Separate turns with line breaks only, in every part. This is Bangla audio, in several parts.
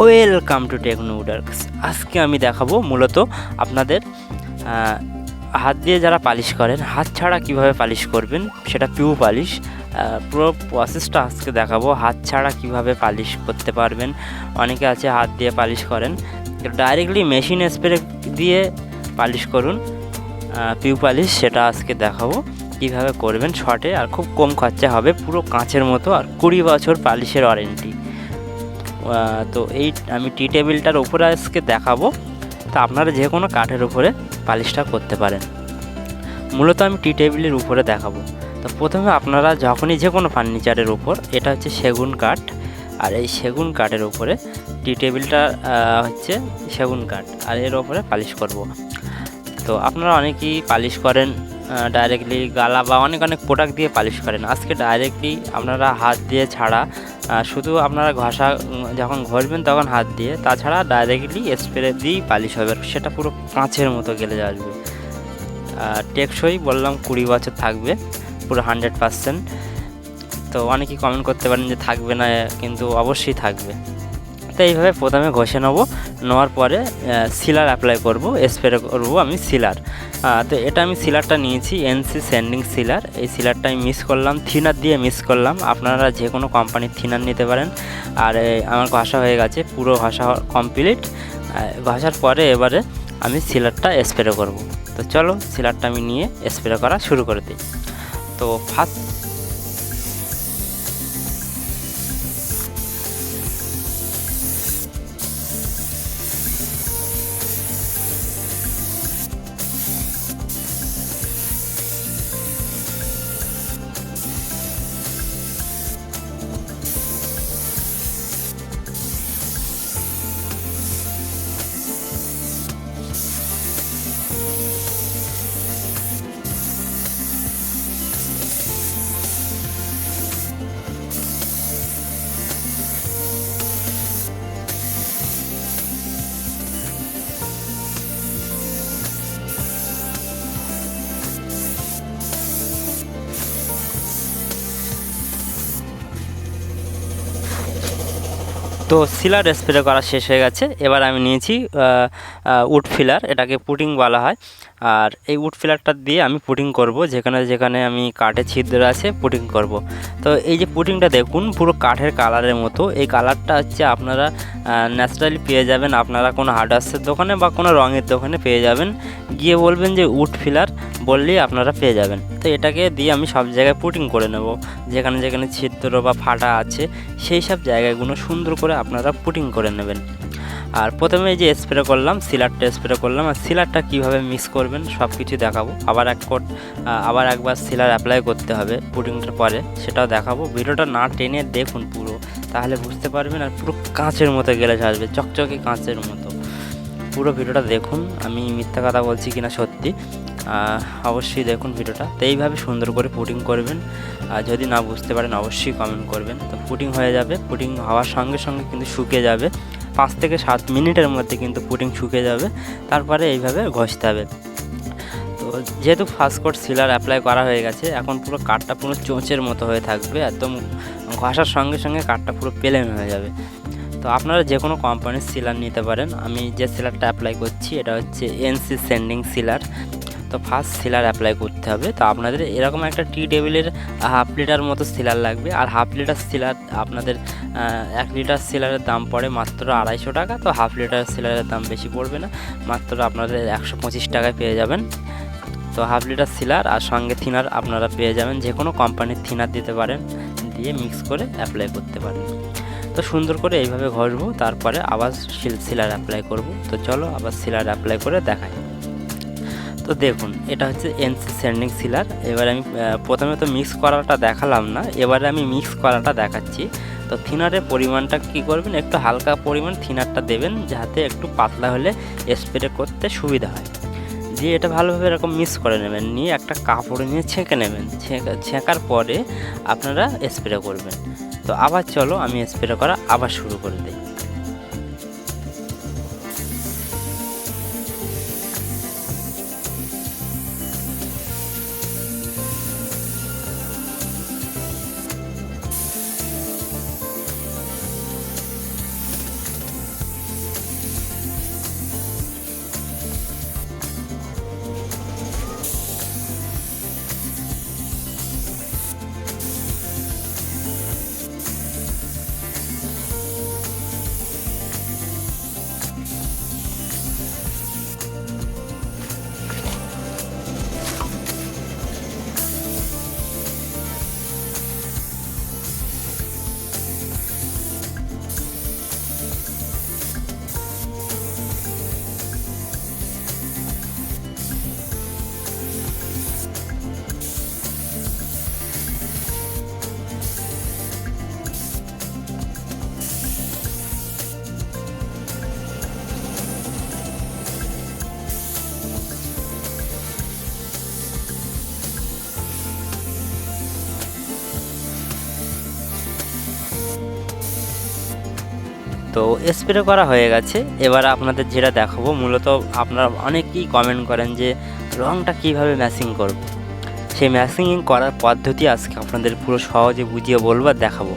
ওয়েলকাম টু টেকনোউডার্কস আজকে আমি দেখাবো মূলত আপনাদের হাত দিয়ে যারা পালিশ করেন, হাত ছাড়া কীভাবে পালিশ করবেন সেটা পিউ পালিশ। পুরো প্রসেসটা আজকে দেখাবো, হাত ছাড়া কীভাবে পালিশ করতে পারবেন। অনেকে আছে হাত দিয়ে পালিশ করেন। ডাইরেক্টলি মেশিন স্প্রে দিয়ে পালিশ করুন পিউ পালিশ, সেটা আজকে দেখাবো কীভাবে করবেন শর্টে আর খুব কম খরচা হবে, পুরো কাঁচের মতো আর কুড়ি বছর পালিশের ওয়ারেন্টি তো এই আমি টি টেবিলটার উপরে আজকে দেখাবো। তা আপনারা যে কোনো কাঠের উপরে পালিশটা করতে পারেন। মূলত আমি টি টেবিলের উপরে দেখাবো। তো প্রথমে আপনারা যখনই যে কোনো ফার্নিচারের উপর, এটা হচ্ছে সেগুন কাঠ, আর এই সেগুন কাঠের উপরে টি টেবিলটা হচ্ছে সেগুন কাঠ, আর এর ওপরে পালিশ করব। তো আপনারা অনেকেই পালিশ করেন ডাইরেক্টলি গালা বা অনেক অনেক প্রোডাক্ট দিয়ে পালিশ করেন। আজকে ডাইরেক্টলি আপনারা হাত দিয়ে ছাড়া শুধু আপনারা ঘষা যখন ঘষবেন তখন হাত দিয়ে, তাছাড়া ডাইরেক্টলি স্প্রে দিয়েই পালিশ হবে। সেটা পুরো কাঁচের মতো গেলে আসবে। টেকসই বললাম কুড়ি বছর থাকবে, পুরো হান্ড্রেড পারসেন্ট তো অনেকেই কমেন্ট করতে পারেন যে থাকবে না, কিন্তু অবশ্যই থাকবে। তো এইভাবে প্রথমে ঘষে নেব। নেওয়ার পরে সিলার অ্যাপ্লাই করব স্প্রে করব আমি সিলার তো এটা আমি সিলারটা নিয়েছি এনসি স্যান্ডিং সিলার এই সিলারটা আমি মিস করলাম থিনার দিয়ে মিস করলাম। আপনারা যে কোনো কোম্পানির থিনার নিতে পারেন। আর আমার ঘষা হয়ে গেছে, পুরো ঘষা কমপ্লিট ঘষার পরে এবারে আমি সিলারটা স্প্রে করব। তো চলো সিলারটা আমি নিয়ে স্প্রে করা শুরু করে দিই। তো ফার্স্ট তো সিলার স্প্রে করা শেষ হয়ে গেছে। এবার আমি নিয়েছি উড ফিলার, এটাকে পুটিং বলা হয়। আর এই উড ফিলারটা দিয়ে আমি পুটিং করব, যেখানে যেখানে আমি কাঠের ছিদ্র আছে পুটিং করব। তো এই যে পুটিংটা দেখুন, পুরো কাঠের কালারের মতো। এই কালারটা হচ্ছে আপনারা ন্যাচারালি পেয়ে যাবেন। আপনারা কোনো হার্ডওয়ার্সের দোকানে বা কোনো রঙের দোকানে পেয়ে যাবেন। গিয়ে বলবেন যে উড ফিলার বললেই আপনারা পেয়ে যাবেন। তো এটাকে দিয়ে আমি সব জায়গায় পুটিং করে নেব। যেখানে যেখানে ছিদ্র বা ফাটা আছে, সেই সব জায়গাগুলো সুন্দর করে আপনারা পুটিং করে নেবেন। আর প্রথমে যে স্প্রে করলাম সিলারটা স্প্রে করলাম, আর সিলারটা কীভাবে মিক্স করবেন সব কিছু দেখাবো। আবার এক কোট আবার একবার সিলার অ্যাপ্লাই করতে হবে পুটিংটার পরে, সেটাও দেখাবো। ভিডিওটা না টেনে দেখুন পুরো, তাহলে বুঝতে পারবেন আর পুরো কাঁচের মতো গেলে আসবে চকচকে কাঁচের মতো। পুরো ভিডিওটা দেখুন, আমি মিথ্যা কথা বলছি কিনা সত্যি অবশ্যই দেখুন ভিডিওটা। তো এইভাবে সুন্দর করে পুটিং করবেন, আর যদি না বুঝতে পারেন অবশ্যই কমেন্ট করবেন। তো পুটিং হয়ে যাবে পুটিং হওয়ার সঙ্গে সঙ্গে কিন্তু শুকিয়ে যাবে। পাঁচ থেকে সাত মিনিটের মধ্যে কিন্তু পুটিং শুকিয়ে যাবে, তারপরে এইভাবে ঘষতে হবে। তো যেহেতু ফার্স্ট কোট সিলার অ্যাপ্লাই করা হয়ে গেছে, এখন পুরো কাঠটা পুরো চোঁচের মতো হয়ে থাকবে, একদম ঘষার সঙ্গে সঙ্গে কাঠটা পুরো প্লেন হয়ে যাবে। তো আপনারা যে কোনো কোম্পানির সিলার নিতে পারেন। আমি যে সিলারটা অ্যাপ্লাই করছি, এটা হচ্ছে এনসি সেন্ডিং সিলার তো ফার্স্ট সিলার অ্যাপ্লাই করতে হবে। তো আপনাদের এরকম একটা টি টেবিলের হাফ লিটার মতো সিলার লাগবে। আর হাফ লিটার সিলার আপনাদের এক লিটার সিলারের দাম পড়ে মাত্র আড়াইশো টাকা। তো হাফ লিটার সিলারের দাম বেশি পড়বে না। মাত্র আপনাদের একশো পঁচিশ টাকায় পেয়ে যাবেন। তো হাফ লিটার সিলার আর সঙ্গে থিনার আপনারা পেয়ে যাবেন। যে কোনো কোম্পানির থিনার দিতে পারেন, দিয়ে মিক্স করে অ্যাপ্লাই করতে পারেন। তো সুন্দর করে এইভাবে ঘষবো, তারপরে আবার সিল সিলার অ্যাপ্লাই করব। তো চলো আবার সিলার অ্যাপ্লাই করে দেখাই। তো দেখুন, এটা হচ্ছে এনসি স্যান্ডিং সিলার এবার আমি প্রথমে তো মিক্স করাটা দেখালাম না, এবারে আমি মিক্স করাটা দেখাচ্ছি। তো থিনারের পরিমাণটা কি করবেন, একটু হালকা পরিমাণ থিনারটা দেবেন, যাতে একটু পাতলা হলে স্প্রে করতে সুবিধা হয়। দিয়ে এটা ভালোভাবে এরকম মিক্স করে নেবেন, নিয়ে একটা কাপড় নিয়ে ছেঁকে নেবেন। ছেঁকা, ছেঁকার পরে আপনারা স্প্রে করবেন। তো আবার চলো, আমি স্প্রে করা আবার শুরু করে দিই। তো স্প্রে করা হয়ে গেছে। এবার আপনাদের যেটা দেখাবো, মূলত আপনারা অনেকেই কমেন্ট করেন যে রঙটা কীভাবে ম্যাচিং করব? সেই ম্যাচিং করার পদ্ধতি আজকে আপনাদের পুরো সহজে বুঝিয়ে বলব আর দেখাবো।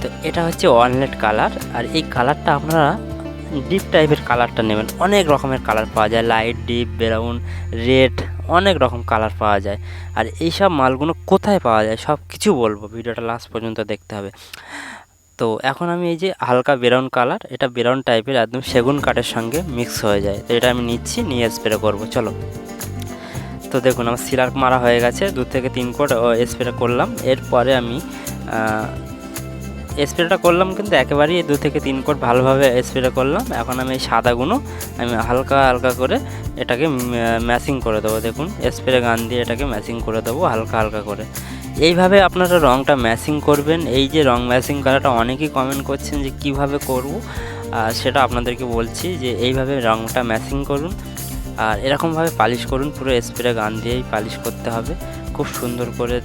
তো এটা হচ্ছে ওয়ালনেট কালার আর এই কালারটা আপনারা ডিপ টাইপের কালারটা নেবেন। অনেক রকমের কালার পাওয়া যায় লাইট ডিপ ব্রাউন রেড অনেক রকম কালার পাওয়া যায়। আর এই সব মালগুলো কোথায় পাওয়া যায় সব কিছু বলব, ভিডিওটা লাস্ট পর্যন্ত দেখতে হবে। তো এখন আমি এই যে হালকা ব্রাউন কালার, এটা ব্রাউন টাইপের একদম সেগুন কাঠের সঙ্গে মিক্স হয়ে যায়। তো এটা আমি নিচ্ছি, নিয়ে স্প্রে করব, চলো। তো দেখুন, আমার সিলার মারা হয়ে গেছে, দু থেকে তিন কোট স্প্রে করলাম। এরপরে আমি স্প্রেটা করলাম কিন্তু একেবারেই দু থেকে তিন কোট ভালোভাবে স্প্রে করলাম। এখন আমি এই সাদাগুলো আমি হালকা হালকা করে এটাকে ম্যাচিং করে দেবো। দেখুন স্প্রে গান দিয়ে এটাকে ম্যাচিং করে দেবো, হালকা হালকা করে। এইভাবে আপনারা রঙটা ম্যাচিং করবেন। এই যে রং ম্যাচিং করাটা অনেকেই কমেন্ট করছেন যে কীভাবে করব। সেটা আপনাদেরকে বলছি যে এইভাবে রঙটা ম্যাচিং করুন। আর এরকমভাবে পালিশ করুন, পুরো স্প্রে গান দিয়েই পালিশ করতে হবে। খুব সুন্দর করে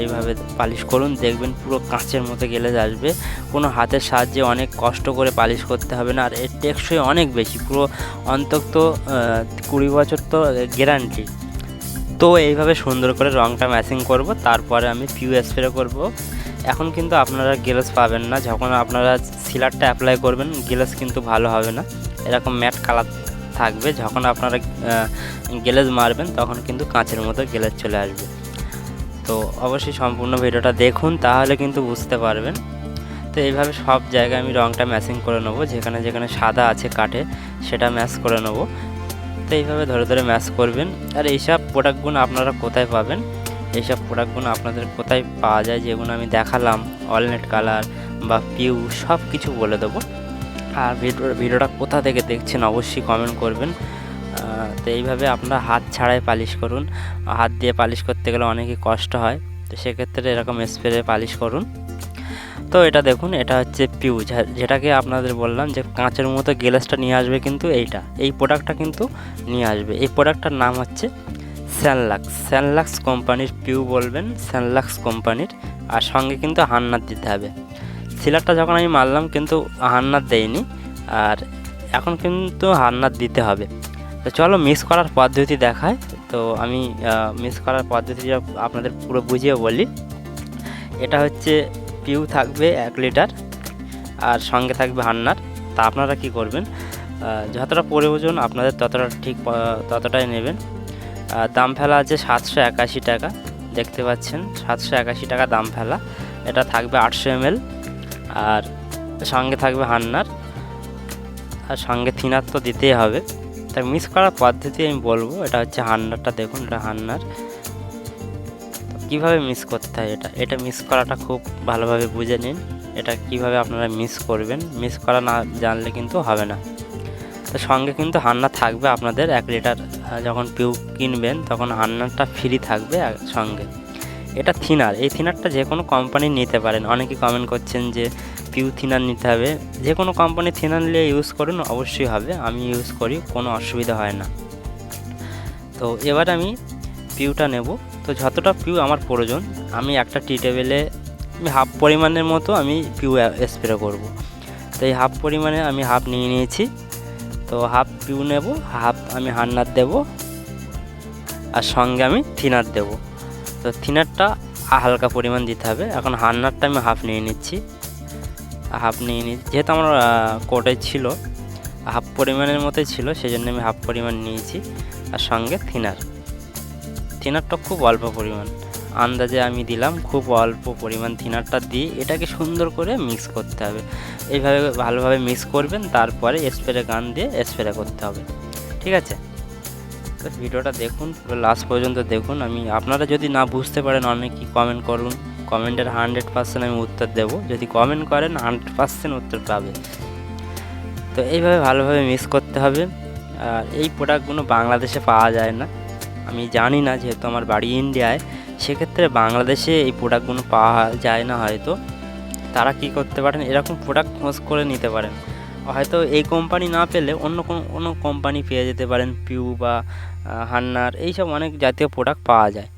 এইভাবে পালিশ করুন, দেখবেন পুরো কাঁচের মতো গেলে আসবে। কোনো হাতের সাহায্যে অনেক কষ্ট করে পালিশ করতে হবে না, আর এর টেকসই অনেক বেশি, পুরো অন্তত কুড়ি বছর তো গ্যারান্টি তো এইভাবে সুন্দর করে রঙটা ম্যাচিং করব, তারপরে আমি পিউ স্প্রে করব। এখন কিন্তু আপনারা গ্লেস পাবেন না, যখন আপনারা সিলারটা অ্যাপ্লাই করবেন, গ্লেস কিন্তু ভালো হবে না। এরকম ম্যাট কালার থাকবে, যখন আপনারা গ্লেজ মারবেন, তখন কিন্তু কাঁচের মতো গ্লেজ চলে আসবে। তো অবশ্যই সম্পূর্ণ ভিডিওটা দেখুন, তাহলে কিন্তু বুঝতে পারবেন। তো এইভাবে সব জায়গায় আমি রঙটা ম্যাচিং করে নেব, যেখানে যেখানে সাদা আছে কাঠে, সেটা ম্যাচ করে নেব। তো এইভাবে ধরে ধরে ম্যাচ করবেন। আর এইসব প্রোডাক্টগুলো আপনারা কোথায় পাবেন? এইসব প্রোডাক্টগুলো আপনাদের কোথায় পাওয়া যায় যেগুলো আমি দেখালাম অলনেট কালার বা পিউ সব কিছু বলে দেবো। আর ভিডিও ভিডিওটা কোথা থেকে দেখছেন অবশ্যই কমেন্ট করবেন। তো এইভাবে আপনারা হাত ছাড়াই পালিশ করুন। হাত দিয়ে পালিশ করতে গেলে অনেকই কষ্ট হয়। তো সেক্ষেত্রে এরকম স্প্রে পালিশ করুন। তো এটা দেখুন, এটা হচ্ছে পিউ যেটাকে আপনাদের বললাম যে কাঁচের মতো গ্লাসটা নিয়ে আসবে কিন্তু এইটা। এই প্রোডাক্টটা কিন্তু নিয়ে আসবে। এই প্রোডাক্টটার নাম হচ্ছে স্যানলাক্স। স্যানলাক্স কোম্পানির পিউ বলবেন, স্যানলাক্স কোম্পানির। আর সঙ্গে কিন্তু হান্নার দিতে হবে। সিলারটা যখন আমি মারলাম কিন্তু হান্নার দেয়নি। আর এখন কিন্তু হান্নার দিতে হবে। তো চলো মিক্স করার পদ্ধতি দেখায়। তো আমি মিক্স করার পদ্ধতি আপনাদের পুরো বুঝিয়ে বলি। এটা হচ্ছে পিউ থাকবে এক লিটার আর সঙ্গে থাকবে হান্নার। তা আপনারা কি করবেন? যতটা প্রয়োজন আপনাদের ততটা ঠিক ততটাই নেবেন। দাম ফেলা আছে সাতশো একাশি টাকা। দেখতে পাচ্ছেন সাতশো একাশি টাকা দাম ফেলা। এটা থাকবে আটশো এমএল। আর সঙ্গে থাকবে হান্নার। আর সঙ্গে থিনার তো দিতেই হবে। তা মিক্স করার পদ্ধতি আমি বলব। এটা হচ্ছে হান্নারটা দেখুন, এটা হান্নার। কীভাবে মিস করতে হয় এটা? এটা মিস করাটা খুব ভালোভাবে বুঝে নিন। এটা কীভাবে আপনারা মিস করবেন? মিস করা না জানলে কিন্তু হবে না। তো সঙ্গে কিন্তু হান্না থাকবে আপনাদের, এক লিটার যখন পিউ কিনবেন, তখন হান্নাটা ফ্রি থাকবে সঙ্গে। এটা থিনার এই থিনারটা যে কোনো কোম্পানি নিতে পারেন। অনেকে কমেন্ট করছেন যে পিউ থিনার নিতে হবে। যে কোনো কোম্পানি থিনার নিয়ে ইউজ করুন, অবশ্যই হবে। আমি ইউজ করি, কোনো অসুবিধা হয় না। তো এবার আমি পিউটা নেব। তো যতটা পিউ আমার প্রয়োজন, আমি একটা টি টেবিলে হাফ পরিমাণের মতো আমি পিউ স্প্রে করব। তো এই হাফ পরিমাণে আমি হাফ নিয়ে নিয়েছি। তো হাফ পিউ নেব হাফ আমি হান্নার দেব, আর সঙ্গে আমি থিনার দেব। তো থিনারটা হালকা পরিমাণ দিতে হবে, এখন হান্নারটা আমি হাফ নিয়ে নিচ্ছি। হাফ নিয়ে নিই যেহেতু আমার কোটে ছিল হাফ পরিমাণের মতোই ছিল সেই জন্য আমি হাফ পরিমাণ নিয়েছি, আর সঙ্গে থিনার থিনারটা খুব অল্প পরিমাণ। আন্দাজে আমি দিলাম খুব অল্প পরিমাণ থিনারটা দিয়ে এটাকে সুন্দর করে মিক্স করতে হবে। এইভাবে ভালোভাবে মিক্স করবেন, তারপরে স্প্রে গান দিয়ে স্প্রে করতে হবে। ঠিক আছে? তো ভিডিওটা দেখুন, পুরো লাস্ট পর্যন্ত দেখুন। আমি, আপনারা যদি না বুঝতে পারেন অনেকই কমেন্ট করুন কমেন্টের হান্ড্রেড পার্সেন্ট আমি উত্তর দেবো। যদি কমেন্ট করেন হান্ড্রেড পার্সেন্ট উত্তর পাবে। তো এইভাবে ভালোভাবে মিক্স করতে হবে। আর এই প্রোডাক্টগুলো বাংলাদেশে পাওয়া যায় না। আমি জানি না যেহেতু আমার বাড়ি ইন্ডিয়ায় সেক্ষেত্রে বাংলাদেশে এই প্রোডাক্টগুলো পাওয়া যায় না হয়তো। তারা কি করতে পারেন? এরকম প্রোডাক্ট খোঁজ করে নিতে পারেন। হয়তো এই কোম্পানি না পেলে অন্য কোনো কোনো কোম্পানি পেয়ে যেতে পারেন পিউ বা হান্নার এইসব অনেক জাতীয় প্রোডাক্ট পাওয়া যায়।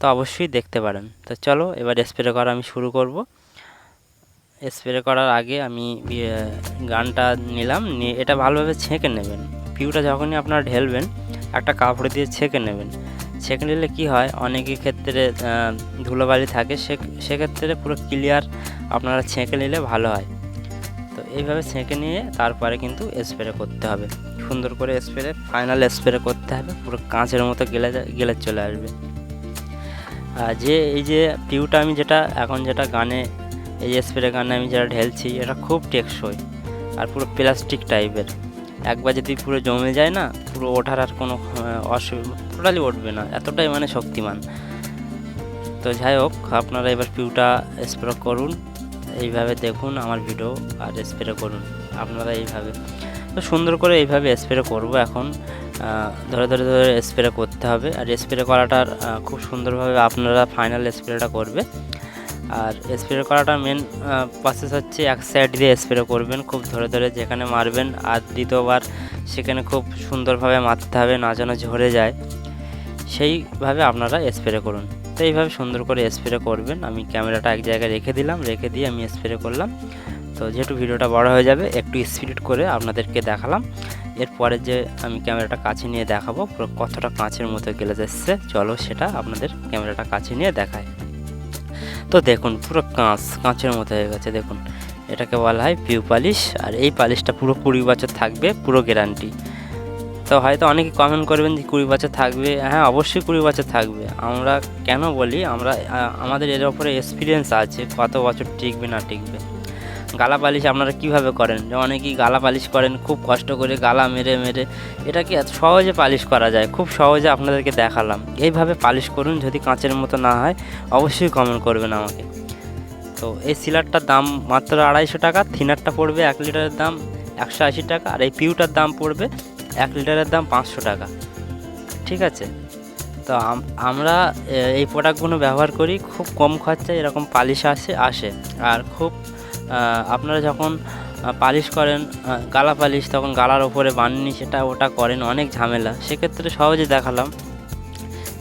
তো অবশ্যই দেখতে পারেন। তো চলো এবার স্প্রে করা আমি শুরু করব। স্প্রে করার আগে আমি ইয়ে, গানটা নিলাম নিয়ে এটা ভালোভাবে ছেঁকে নেবেন। পিউটা যখনই আপনারা ঢেলবেন একটা কাপড় দিয়ে ছেঁকে নেবেন। ছেঁকে নিলে কী হয়? অনেকের ক্ষেত্রে ধুলোবালি থাকে। সে, সেক্ষেত্রে পুরো ক্লিয়ার আপনারা ছেঁকে নিলে ভালো হয়। তো এইভাবে ছেঁকে নিয়ে তারপরে কিন্তু স্প্রে করতে হবে। সুন্দর করে স্প্রে ফাইনাল স্প্রে করতে হবে। পুরো কাঁচের মতো গেলে গেলে চলে আসবে। আর যে, এই যে পিউটা আমি যেটা, এখন যেটা গানে, এই স্প্রে গানে আমি যেটা ঢেলছি, এটা খুব টেকসই। আর পুরো প্লাস্টিক টাইপের একবার যদি পুরো জমে যায় না, পুরো ওঠার আর কোনো অসুবিধা টোটালি উঠবে না। এতটাই মানে শক্তিমান। তো যাই হোক, আপনারা এবার পিউটা স্প্রে করুন। এইভাবে দেখুন আমার ভিডিও আর স্প্রে করুন। আপনারা এইভাবে, তো সুন্দর করে এইভাবে স্প্রে করব এখন। ধরে ধরে ধরে স্প্রে করতে হবে। আর স্প্রে করাটার খুব সুন্দরভাবে আপনারা ফাইনাল স্প্রেটা করবে। আর স্প্রে করাটা মেন প্রসেস হচ্ছে এক সাইড দিয়ে স্প্রে করবেন, খুব ধরে ধরে যেখানে মারবেন আর দ্বিতীয়বার সেখানে খুব সুন্দরভাবে মারতে হবে না যেন ঝরে যায়। সেইভাবে আপনারা স্প্রে করুন। তো এইভাবে সুন্দর করে স্প্রে করবেন। আমি ক্যামেরাটা এক জায়গায় রেখে দিলাম, রেখে দিয়ে আমি স্প্রে করলাম। তো যেহেতু ভিডিওটা বড় হয়ে যাবে, একটু স্পিড করে আপনাদেরকে দেখালাম। এরপরে যে আমি ক্যামেরাটা কাছে নিয়ে দেখাবো কতটা কাঁচের মতো গেলে যাচ্ছে, চলো সেটা আপনাদের ক্যামেরাটা কাছে নিয়ে দেখায়। তো দেখুন, পুরো কাঁচ, কাঁচের মতো হয়ে গেছে, দেখুন। এটাকে বলা হয় পিউ পালিশ আর এই পালিশটা পুরো কুড়ি বছর থাকবে, পুরো গ্যারান্টি তো হয়তো অনেকে কমেন্ট করবেন যে কুড়ি বছর থাকবে। হ্যাঁ অবশ্যই কুড়ি বছর থাকবে। আমরা কেন বলি? আমরা আমাদের এর ওপরে এক্সপিরিয়েন্স আছে, কত বছর টিকবে না টিকবে। গালা পালিশ আপনারা কীভাবে করেন? যে অনেকেই গালা পালিশ করেন, খুব কষ্ট করে গালা মেরে মেরে। এটাকে এত সহজে পালিশ করা যায়? খুব সহজে আপনাদেরকে দেখালাম। এইভাবে পালিশ করুন যদি কাঁচের মতো না হয়, অবশ্যই কমেন্ট করবেন আমাকে। তো এই সিলারটার দাম মাত্র আড়াইশো টাকা, থিনারটা পড়বে এক লিটারের দাম একশো আশি টাকা, আর এই পিউটার দাম পড়বে এক লিটারের দাম পাঁচশো টাকা। ঠিক আছে? তো আমরা এই প্রোডাক্টগুলো ব্যবহার করি, খুব কম খরচায় এরকম পালিশ আসে আসে। আর খুব আপনারা যখন পালিশ করেন গালা পালিশ, তখন গালার ওপরে বাননি সেটা ওটা করেন, অনেক ঝামেলা। সেক্ষেত্রে সহজে দেখালাম।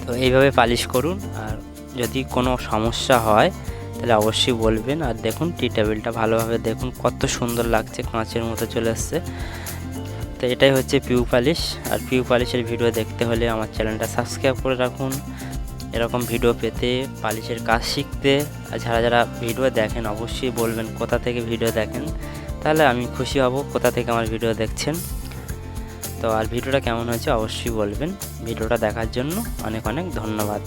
তো এইভাবে পালিশ করুন, আর যদি কোনো সমস্যা হয়, তাহলে অবশ্যই বলবেন। আর দেখুন টি টেবিলটা ভালোভাবে দেখুন, কত সুন্দর লাগছে, কাঁচের মতো চলে এসছে। তো এটাই হচ্ছে পিউ পালিশ। আর পিউ পালিশের ভিডিও দেখতে হলে আমার চ্যানেলটা সাবস্ক্রাইব করে রাখুন। এরকম ভিডিও পেতে, পালিশের কাজ শিখতে, আর যারা যারা ভিডিও দেখেন, অবশ্যই বলবেন কোথা থেকে ভিডিও দেখেন। তাহলে আমি খুশি হব কোথা থেকে আমার ভিডিও দেখছেন। তো আর ভিডিওটা কেমন হয়েছে অবশ্যই বলবেন। ভিডিওটা দেখার জন্য অনেক অনেক ধন্যবাদ।